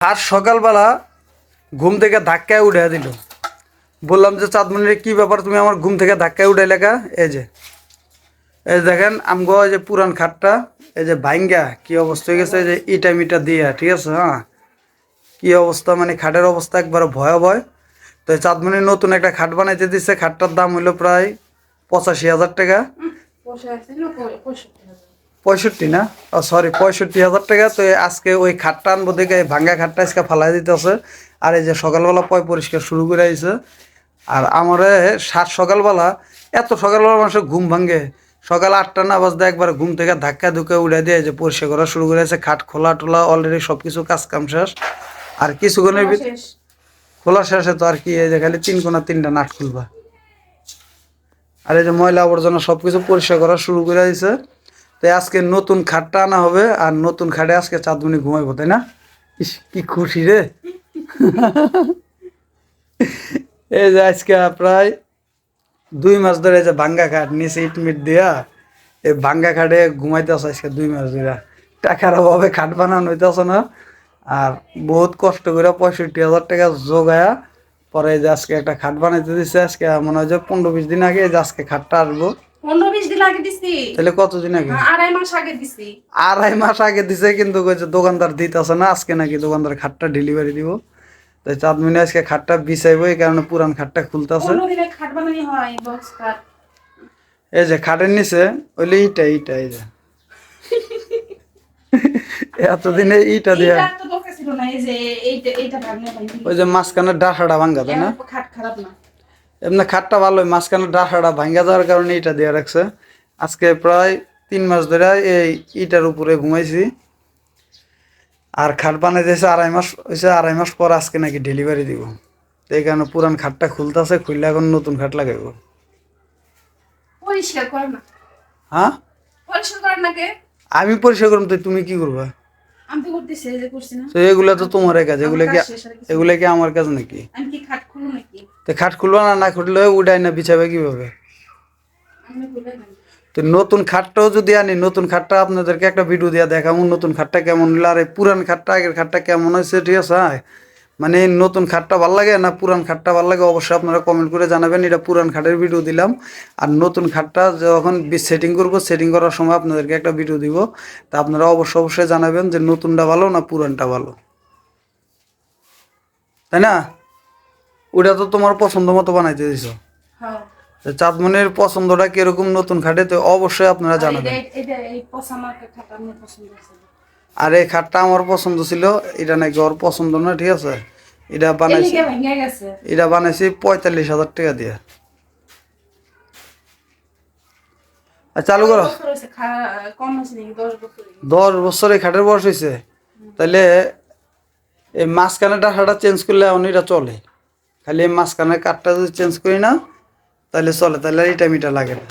আর সকালবেলা ঘুম থেকে ধাক্কায় উঠে দিল। বললাম যে চাঁদমণির কি ব্যাপার? তুমি আমার ঘুম থেকে ধাক্কায় উঠে লেখা এই যে এই যে দেখেন, আমগো যে পুরান খাটটা, এই যে ভাঙ্গা কি অবস্থা হয়ে গেছে? এই যে ইটা মিটা দিয়া, ঠিক আছে? হ্যাঁ কি অবস্থা? মানে খাটের অবস্থা একবার ভয়াবহ। তো এই চাঁদমণির নতুন একটা খাট বানাইতে দিচ্ছে খাটটার দাম হইল প্রায় পঁচাশি হাজার টাকা। পঁয়ষট্টি না? সরি পঁয়ষট্টি হাজার টাকা। তো আজকে ওই খাটটা আনব দেখে এই ভাঙ্গা খাটটা আজকে ফালাই দিতেছে। আর এই যে সকালবেলা পয় পরিষ্কার শুরু করে আইছে। আর আমার সাত সকালবেলা এত সকালবেলা মানুষের ঘুম ভাঙ্গে সকাল আটটা না বাজতে একবার ঘুম থেকে ধাক্কা ধুকে উড়ে দিয়ে যে পরিষ্কার করা শুরু করেছে খাট খোলা টোলা অলরেডি সব কিছু কাজ কাম শেষ। আর কিছুক্ষণের ভিতরে খোলা শেষে। তো আর কি এই যে খালি তিন কোনা তিনটা নাট খুলবা। আর এই যে ময়লা আবর্জনা সব কিছু পরিষ্কার করা শুরু করে দিয়েছে তো আজকে নতুন খাটটা আনা হবে, আর নতুন খাটে আজকে চাঁদমণি ঘুমাইবো, তাই না? ইস, কি খুশি রে। এই যে আজকে প্রায় দুই মাস ধরে যে ভাঙ্গা খাট নিচে ইট মিট দিয়া, এই ভাঙ্গা খাটে ঘুমাইতে আছে আজকে দুই মাস ধরে। টাকার অভাবে খাট বানানো হইতেছে না, আর বহুত কষ্ট করে পঁয়ষট্টি হাজার টাকা জোগায়া পরে যে আজকে একটা খাট বানাইতে দিচ্ছে আজকে মনে হয় যে পনেরো বিশ দিন আগে যে আজকে খাটটা আসব পনেরো বিশ দিন আগে দিছি। তাহলে কতদিন আগে? আড়াই মাস আগে দিছি। আড়াই মাস আগে দিছে কিন্তু কইছে দোকানদার দিতেছে না আজকে নাকি দোকানদার খাটটা ডেলিভারি দিব। তাই আজকে খাটটা বিছাইবো এই কারণে পুরান খাটটা খুলতেছে। খাট বানানি হয় বক্স খাট। এই যে খাটের নিচে ওইলে ইটা ইটা এই যে। এতদিনে ইটা দিয়া ওই যে মাঝখানে ডাঁটাটা ভাঙ্গা তাই না? খাট খারাপ না। এমনি খাটটা ভালোই মাঝখানে ডাঁটাটা ভাঙ্গা যাওয়ার কারণে এটা দিয়ে রাখছে। আজকে প্রায় তিন মাস ধরে এই ইটার উপরে ঘুমাইছি। আর খাট বানাই দিয়েছে আড়াই মাস হয়েছে আড়াই মাস পর আজকে নাকি ডেলিভারি দিব। তো এই কারণে পুরান খাটটা খুলতেছে খুললে এখন নতুন খাট লাগাইব। হ্যাঁ? আমি পরিষ্কার করুন তো তুমি কি করবা? এগুলা তো তোমার কাজ এগুলো কি এগুলো কি আমার কাজ নাকি? আমি কি খাট খুলবা না না খুললে উঠাই না, বিছাবে কীভাবে? তো নতুন খাটটাও যদি আনি, নতুন খাটটা আপনাদেরকে একটা ভিডিও দিয়া দেখাবো নতুন খাটটা কেমন হলো আর এই পুরান খাটটা, আগের খাটটা কেমন হয়েছে, ঠিক আছে? মানে নতুন খাটটা ভালো লাগে না পুরান খাটটা ভালো লাগে, অবশ্যই আপনারা কমেন্ট করে জানাবেন, এটা পুরান খাটের ভিডিও দিলাম। আর নতুন খাটটা যখন সেটিং করব সেটিং করার সময় আপনাদেরকে একটা ভিডিও দিব। তা আপনারা অবশ্যই অবশ্যই জানাবেন যে নতুনটা ভালো না পুরানটা ভালো। তাই না? ওটা তো তোমার পছন্দ মতো বানাইতে দিছো। হ্যাঁ। চাঁদমনির পছন্দটা কীরকম নতুন খাটে তো অবশ্যই আপনারা জানাবেন। আর এই খাটটা আমার পছন্দ ছিল এটা নাকি ওর পছন্দ না ঠিক আছে? এটা বানাইছি। এটা বানাইছি পঁয়তাল্লিশ হাজার টাকা দিয়ে। আর চালু করো। দশ বছর এই খাটের বয়স হয়েছে। তাহলে এই মাঝখানে ডাটাটা চেঞ্জ করলে এখন এটা চলে। খালি মাঝখানের মাঝখানে কাঠটা যদি চেঞ্জ করি না, তাহলে চলে, তাহলে এটা মিটা লাগে না।